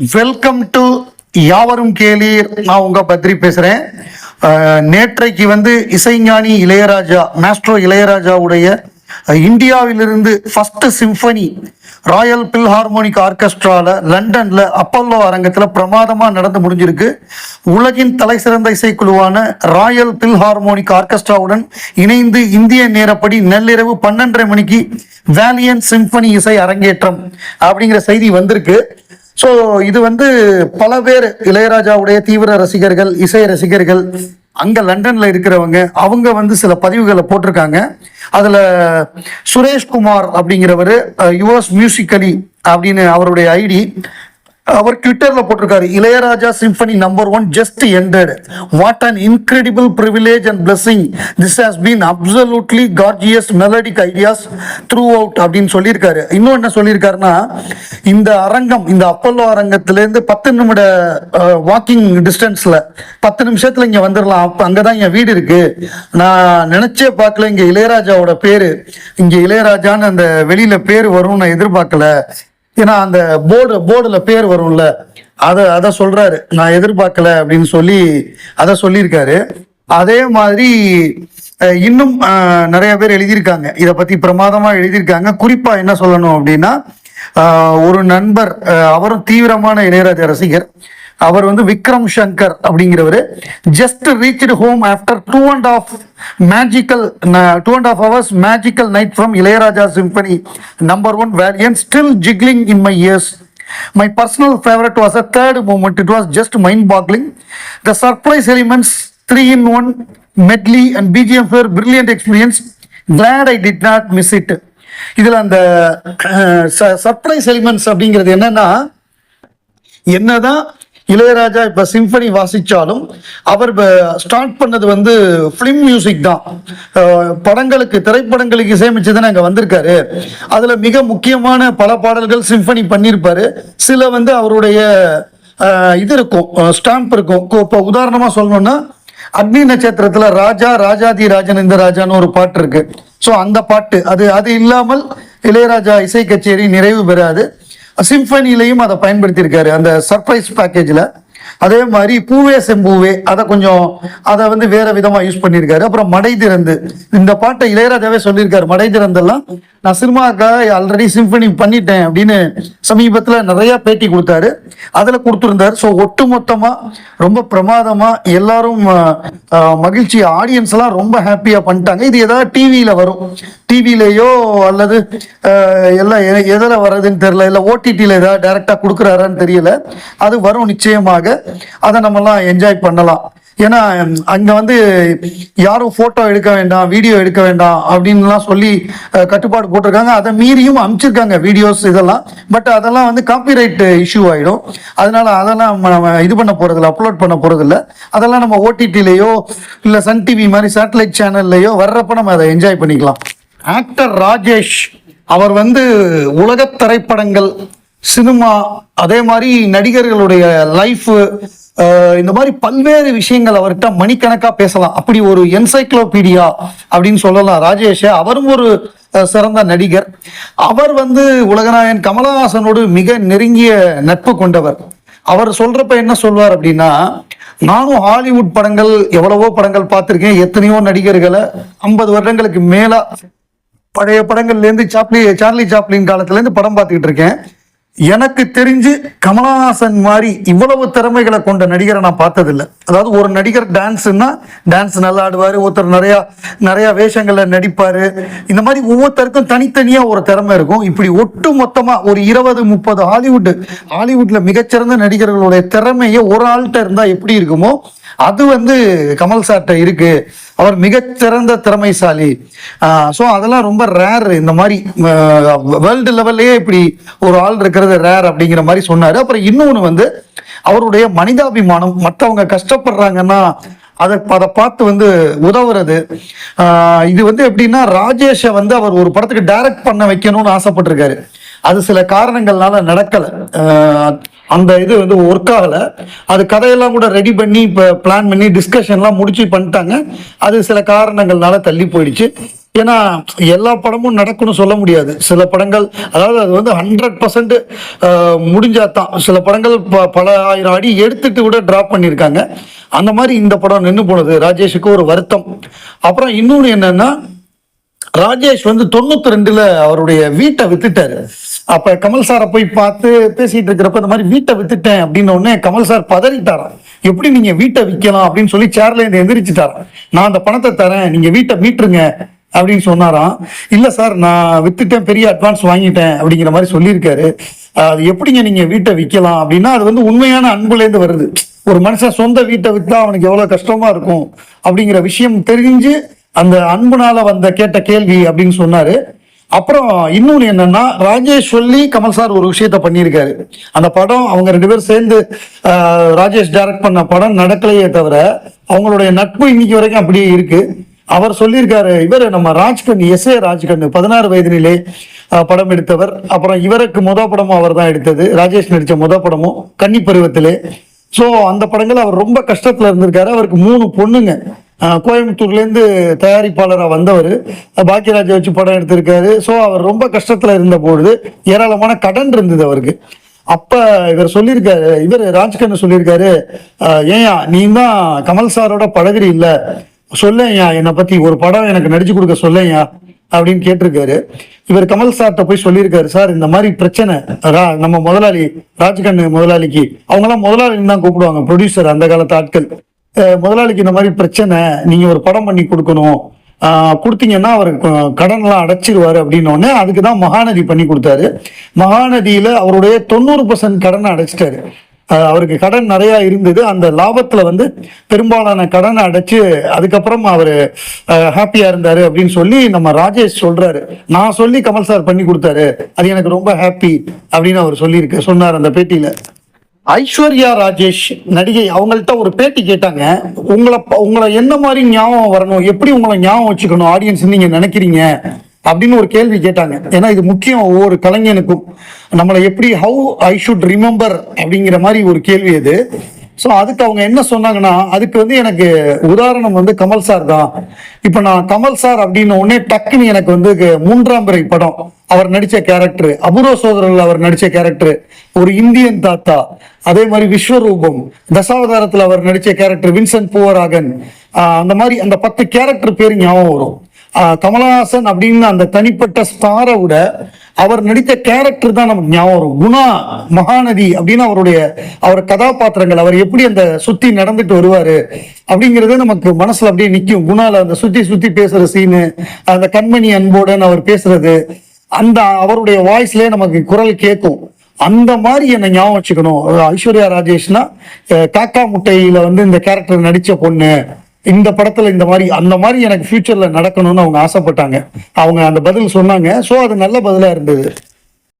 Welcome to யாவரும் கேளீர் நான் உங்க பத்ரி பேசுறேன். நேற்றைக்கு வந்து இசைஞானி இளையராஜா மாஸ்ட்ரோ இளையராஜாவுடைய இந்தியாவிலிருந்து ஃபர்ஸ்ட் சிம்பனி ராயல் பில்ஹார்மோனிக் ஆர்கெஸ்ட்ரால லண்டன்ல அப்பல்லோ அரங்கத்துல பிரமாதமா நடந்து முடிஞ்சிருக்கு. உலகின் தலை சிறந்த இசைக்குழுவான ராயல் பில்ஹார்மோனிக் ஆர்கெஸ்ட்ராவுடன் இணைந்து இந்திய நேரப்படி நள்ளிரவு பன்னெண்டரை மணிக்கு வேலியன் சிம்பனி இசை அரங்கேற்றம் அப்படிங்கிற செய்தி வந்திருக்கு. ஸோ இது வந்து பல பேர் இளையராஜாவுடைய தீவிர ரசிகர்கள் இசை ரசிகர்கள் அங்கே லண்டனில் இருக்கிறவங்க அவங்க வந்து சில பதிவுகளை போட்டிருக்காங்க. அதில் சுரேஷ்குமார் அப்படிங்கிறவர் யுஎஸ் மியூசிக்கலி அப்படின்னு அவருடைய ஐடி அவர் ட்விட்டர்ல போட்டிருக்காரு. Ilaiyaraaja symphony number one just ended what an incredible privilege and blessing this has been absolutely gorgeous melodic ideas throughout அப்படின்னு சொல்லியிருக்காரு. இன்னும் என்ன சொல்லியிருக்காருன்னா இந்த அரங்கம் இந்த அப்பல்லோ அரங்கத்திலேருந்து பத்து நிமிட வாக்கிங் டிஸ்டன்ஸ்ல பத்து நிமிஷத்துல இங்க வந்துடலாம் அப்போ அங்கதான் என் வீடு இருக்கு. நான் நினைச்சே பார்க்கல இங்க இளையராஜாவோட பேரு. இங்க இளையராஜான்னு அந்த வெளியில பேர் வரும்னு நான் எதிர்பார்க்கல. ஏன்னா அந்த போர்டு போர்டுல பேர் வரும்ல. அதை அதை சொல்றாரு. நான் எதிர்பார்க்கல அப்படின்னு சொல்லி அதை சொல்லியிருக்காரு. அதே மாதிரி இன்னும் நிறைய பேர் எழுதியிருக்காங்க. இதை பத்தி பிரமாதமா எழுதியிருக்காங்க. குறிப்பா என்ன சொல்லணும் அப்படின்னா ஒரு நண்பர் அவரும் தீவிரமான இளையராஜா ரசிகர். அவர் வந்து விக்ரம் சங்கர் அப்படிங்கிறவர். Just reached home after two and half magical two and half hours magical night from Ilaiyaraaja symphony number one variant still jiggling in my ears my personal favourite was a third moment it was just mind boggling the surprise elements three in one medley and BGM fair brilliant experience glad I did not miss it இதில் அந்த surprise elements அப்படிங்கிறது என்னன்னா என்னதான் இளையராஜா இப்ப symphony வாசிச்சாலும் அவர் start பண்ணது வந்து film music தான். படங்களுக்கு திரைப்படங்களுக்கு இசையமைச்சு அங்க வந்திருக்காரு. அதுல மிக முக்கியமான பல பாடல்கள் சிம்பனி பண்ணியிருப்பாரு சில வந்து அவருடைய இது இருக்கும் ஸ்டாம்ப் இருக்கும். இப்போ- இப்போ உதாரணமா சொல்லணும்னா அக்னி நட்சத்திரத்துல ராஜா ராஜாதி ராஜன் இந்த ராஜான்னு ஒரு பாட்டு இருக்கு. ஸோ அந்த பாட்டு அது அது இல்லாமல் இளையராஜா இசை கச்சேரி நிறைவு பெறாது. சிம்பனிலையும் அதை பயன்படுத்தியிருக்காரு. அந்த சர்ப்ரைஸ் பேக்கேஜில் அதே மாதிரி பூவே செம்பூவே அதை கொஞ்சம் அதை வந்து வேற விதமாக யூஸ் பண்ணியிருக்காரு. அப்புறம் மடை திறந்து. இந்த பாட்டை இளையராஜாவே சொல்லியிருக்காரு. மடை திறந்தெல்லாம் நான் சினிமாக்காக ஆல்ரெடி சிம்பனி பண்ணிட்டேன் அப்படின்னு சமீபத்தில் நிறைய பேட்டி கொடுத்தாரு. அதில் கொடுத்துருந்தாரு. ஸோ ஒட்டு மொத்தமாக ரொம்ப பிரமாதமாக எல்லாரும் மகிழ்ச்சி. ஆடியன்ஸ் எல்லாம் ரொம்ப ஹாப்பியாக பண்ணிட்டாங்க. இது எதாவது டிவியில் வரும். டிவிலேயோ அல்லது எல்லாம் எ- வர்றதுன்னு தெரியல. இல்லை ஓடிடியில் ஏதாவது டேரெக்டாக கொடுக்குறாரான்னு தெரியல. அது வரும் நிச்சயமாக. அதை நம்மலாம் என்ஜாய் பண்ணலாம். ஏன்னா அங்கே அங்க வந்து யாரும் போட்டோ எடுக்க வேண்டாம் வீடியோ எடுக்க வேண்டாம் அப்படின்லாம் சொல்லி கட்டுப்பாடு போட்டிருக்காங்க. அதை மீறியும் அமிச்சிருக்காங்க வீடியோஸ் இதெல்லாம். பட் அதெல்லாம் வந்து காப்பிரைட் இஷ்யூ ஆகிடும் அதனால அதெல்லாம் நம்ம- நம்ம இது பண்ண போறதில்ல அப்லோட் பண்ண போறதில்ல. அதெல்லாம் நம்ம ஓடிடிலேயோ இல்லை சன் டிவி மாதிரி சேட்டலைட் சேனல்லையோ வர்றப்ப நம்ம அதை என்ஜாய் பண்ணிக்கலாம். ஆக்டர் ராஜேஷ் அவர் வந்து உலக திரைப்படங்கள் சினிமா அதே மாதிரி நடிகர்களுடைய லைஃப் இந்த மாதிரி பல்வேறு விஷயங்கள் அவர்கிட்ட மணிக்கணக்கா பேசலாம். அப்படி ஒரு என்சைக்ளோபீடியா அப்படின்னு சொல்லலாம். ராஜேஷ் அவரும் ஒரு சிறந்த நடிகர். அவர் வந்து உலகநாயகன் கமலஹாசனோடு மிக நெருங்கிய நட்பு கொண்டவர். அவர் சொல்றப்ப என்ன சொல்வார் அப்படின்னா நானும் ஹாலிவுட் படங்கள் எவ்வளவோ படங்கள் பார்த்துருக்கேன். எத்தனையோ நடிகர்களை ஐம்பது வருடங்களுக்கு மேல பழைய படங்கள்லேருந்து சாப்ளி சார்லி சாப்ளின் காலத்துலேருந்து படம் பார்த்துக்கிட்டு இருக்கேன். எனக்கு தெரிஞ்சு கமலஹாசன் மாதிரி இவ்வளவு திறமைகளை கொண்ட நடிகரை நான் பார்த்ததில்லை. அதாவது ஒரு நடிகர் டான்ஸ்னா டான்ஸ் நல்லா ஆடுவார் ஒருத்தர் நிறையா நிறையா வேஷங்களில் நடிப்பார். இந்த மாதிரி ஒவ்வொருத்தருக்கும் தனித்தனியாக ஒரு திறமை இருக்கும். இப்படி ஒட்டு மொத்தமாக ஒரு இருபது முப்பது ஹாலிவுட் ஹாலிவுட்டில் மிகச்சிறந்த நடிகர்களுடைய திறமையை ஒரு ஆள்கிட்ட இருந்தால் எப்படி இருக்குமோ அது வந்து கமல் சார்ட்ட இருக்கு. அவர் மிகச்சிறந்த திறமைசாலி. ஸோ அதெல்லாம் ரொம்ப ரேர் இந்த மாதிரி வேர்ல்டு லெவல்லையே இப்படி ஒரு ஆள் இருக்கிறது ரேர் அப்படிங்கிற மாதிரி சொன்னார். அப்புறம் இன்னொன்று வந்து அவருடைய மனிதாபிமானம் மற்றவங்க கஷ்டப்படுறாங்கன்னா அதை அதை பார்த்து வந்து உதவுறது. இது வந்து எப்படின்னா ராஜேஷை வந்து அவர் ஒரு படத்துக்கு டைரக்ட் பண்ண வைக்கணும்னு ஆசைப்பட்டிருக்காரு. அது சில காரணங்கள்னால நடக்கலை. அந்த இது வந்து ஒர்க் ஆகலை. அது கதையெல்லாம் கூட ரெடி பண்ணி இப்போ பிளான் பண்ணி டிஸ்கஷன்லாம் முடிச்சு பண்ணிட்டாங்க. அது சில காரணங்கள்னால தள்ளி போயிடுச்சு. ஏன்னா எல்லா படமும் நடக்கும்னு சொல்ல முடியாது. சில படங்கள் அதாவது அது வந்து ஹண்ட்ரட் பர்சன்ட் முடிஞ்சாதான். சில படங்கள் ப- பல ஆயிரம் அடி எடுத்துட்டு கூட ட்ராப் பண்ணியிருக்காங்க. அந்த மாதிரி இந்த படம் நின்று போனது. ராஜேஷுக்கு ஒரு வருத்தம். அப்புறம் இன்னொன்று என்னன்னா ராஜேஷ் வந்து தொண்ணூத்தி ரெண்டுல அவருடைய வீட்டை வித்துட்டாரு. அப்ப கமல் சாரை போய் பார்த்து பேசிட்டு இருக்கிறப்ப இந்த மாதிரி வீட்டை வித்துட்டேன் அப்படின்னு உடனே கமல் சார் பதறிட்டாராம் எப்படி நீங்க வீட்டை விற்கலாம் அப்படின்னு சொல்லி சேர்ல இருந்து எந்திரிச்சிட்டாராம் நான் அந்த பணத்தை தரேன் நீங்க வீட்டை மீட்டுருங்க அப்படின்னு சொன்னாராம். இல்ல சார் நான் வித்துட்டேன் பெரிய அட்வான்ஸ் வாங்கிட்டேன் அப்படிங்கிற மாதிரி சொல்லியிருக்காரு. அது எப்படிங்க நீங்க வீட்டை விற்கலாம் அப்படின்னா அது வந்து உண்மையான அன்புலேருந்து வருது. ஒரு மனுஷன் சொந்த வீட்டை வித்தா அவனுக்கு எவ்வளவு கஷ்டமா இருக்கும் அப்படிங்கிற விஷயம் தெரிஞ்சு அந்த அன்புனால வந்த கேட்ட கேள்வி அப்படின்னு சொன்னாரு. அப்புறம் இன்னொன்று என்னன்னா ராஜேஷ் சொல்லி கமல் சார் ஒரு விஷயத்த பண்ணியிருக்காரு. அந்த படம் அவங்க ரெண்டு பேரும் சேர்ந்து ராஜேஷ் டைரக்ட் பண்ண படம் நடக்கலையே தவிர அவங்களுடைய நட்பு இன்னைக்கு வரைக்கும் அப்படியே இருக்கு. அவர் சொல்லியிருக்காரு இவர் நம்ம ராஜ்கண் எஸ் ஏ ராஜ்கண் பதினாறு வயதினிலே படம் எடுத்தவர். அப்புறம் இவருக்கு முத படமும் அவர் தான் எடுத்தது. ராஜேஷ் நடித்த முத படமும் கன்னி பருவத்திலே ஸோ அந்த படங்கள் அவர் ரொம்ப கஷ்டத்தில் இருந்திருக்காரு. அவருக்கு மூணு பொண்ணுங்க. கோயம்புத்தூர்லேருந்து தயாரிப்பாளராக வந்தவர். பாக்கியராஜை வச்சு படம் எடுத்திருக்காரு. ஸோ அவர் ரொம்ப கஷ்டத்தில் இருந்த பொழுது ஏராளமான கடன் இருந்தது அவருக்கு. அப்போ இவர் சொல்லியிருக்காரு இவர் ராஜ்கண்ணு சொல்லியிருக்காரு ஏயா நீ தான் கமல் சாரோட பழகுறி இல்லை. சொல்லையா என்னை பற்றி ஒரு படம் எனக்கு நடிச்சு கொடுக்க சொல்லையா அப்படின்னு கேட்டிருக்காரு. இவர் கமல் சார்கிட்ட போய் சொல்லியிருக்காரு சார் இந்த மாதிரி பிரச்சனை ரா- நம்ம முதலாளி ராஜ்கண்ணு முதலாளிக்கு அவங்களாம் முதலாளின்னு தான் கூப்பிடுவாங்க ப்ரொடியூசர் அந்த காலத்து ஆட்கள். முதலாளிக்கு இந்த மாதிரி பிரச்சனை நீங்க ஒரு படம் பண்ணி கொடுக்கணும். கொடுத்தீங்கன்னா அவர் கடன்லாம் அடைச்சிருவாரு அப்படின்னோடனே அதுக்கு தான் மகாநதி பண்ணி கொடுத்தாரு. மகாநதியில அவருடைய தொண்ணூறு பர்சன்ட் கடனை அடைச்சிட்டாரு. அவருக்கு கடன் நிறையா இருந்தது. அந்த லாபத்தில் வந்து பெரும்பாலான கடனை அடைச்சு அதுக்கப்புறம் அவர் ஹாப்பியாக இருந்தார் அப்படின்னு சொல்லி நம்ம ராஜேஷ் சொல்கிறாரு நான் சொல்லி கமல் சார் பண்ணி கொடுத்தாரு. அது எனக்கு ரொம்ப ஹாப்பி அப்படின்னு அவர் சொல்லியிருக்கு சொன்னார் அந்த பேட்டியில். ஐஸ்வர்யா ராஜேஷ் நடிகை அவங்கள்ட்ட ஒரு பேட்டி கேட்டாங்க. உங்களை உங்களை என்ன மாதிரி ஞாபகம் வரணும்? எப்படி உங்களை ஞாபகம் வச்சுக்கணும்? ஆடியன்ஸ் நீங்க நினைக்கிறீங்க? அப்படின்னு ஒரு கேள்வி கேட்டாங்க. ஏன்னா இது முக்கியம் ஒவ்வொரு கலைஞனுக்கும். நம்மளை எப்படி ஹவு ஐ ஷுட் ரிமெம்பர் அப்படிங்கிற மாதிரி ஒரு கேள்வி அது. ஸோ அதுக்கு அவங்க என்ன சொன்னாங்கன்னா அதுக்கு வந்து எனக்கு உதாரணம் வந்து கமல் சார் தான். இப்போ நான் கமல் சார் அப்படின்னு உடனே டக்குன்னு எனக்கு வந்து மூன்றாம் பிறை படம் அவர் நடித்த கேரக்டர் அபூர்வ சோதரர்கள் அவர் நடித்த கேரக்டர் ஒரு இந்தியன் தாத்தா அதே மாதிரி விஸ்வரூபம் தசாவதாரத்தில் அவர் நடித்த கேரக்டர் வின்சென்ட் பூவராகன் அந்த மாதிரி அந்த பத்து கேரக்டர் பேர் ஞாபகம் வரும். கமலஹாசன் அப்படின்னு அந்த தனிப்பட்ட ஸ்டாரை விட அவர் நடித்த கேரக்டர் தான் நமக்கு ஞாபகம் வரும். குணா மகாநதி அப்படின்னு அவருடைய அவர் கதாபாத்திரங்கள் அவர் எப்படி அந்த சுத்தி நடந்துட்டு வருவாரு அப்படிங்கிறது நமக்கு மனசுல அப்படியே நிக்கும். குணால அந்த சுத்தி சுத்தி பேசுற சீனு அந்த கண்மணி அன்போடன் அவர் பேசுறது அந்த அவருடைய வாய்ஸ்லயே நமக்கு குரல் கேட்கும். அந்த மாதிரி என்னை ஞாபகம் வச்சுக்கணும். ஐஸ்வர்யா ராஜேஷ்னா காக்கா முட்டையில வந்து இந்த கேரக்டர் நடிச்ச பொண்ணு. இந்த படத்துல இந்த மாதிரி அந்த மாதிரி எனக்கு ஃபியூச்சர்ல நடக்கணும்னு அவங்க ஆசைப்பட்டாங்க. அவங்க அந்த பதில் சொன்னாங்க. ஸோ அது நல்ல பதிலா இருந்தது.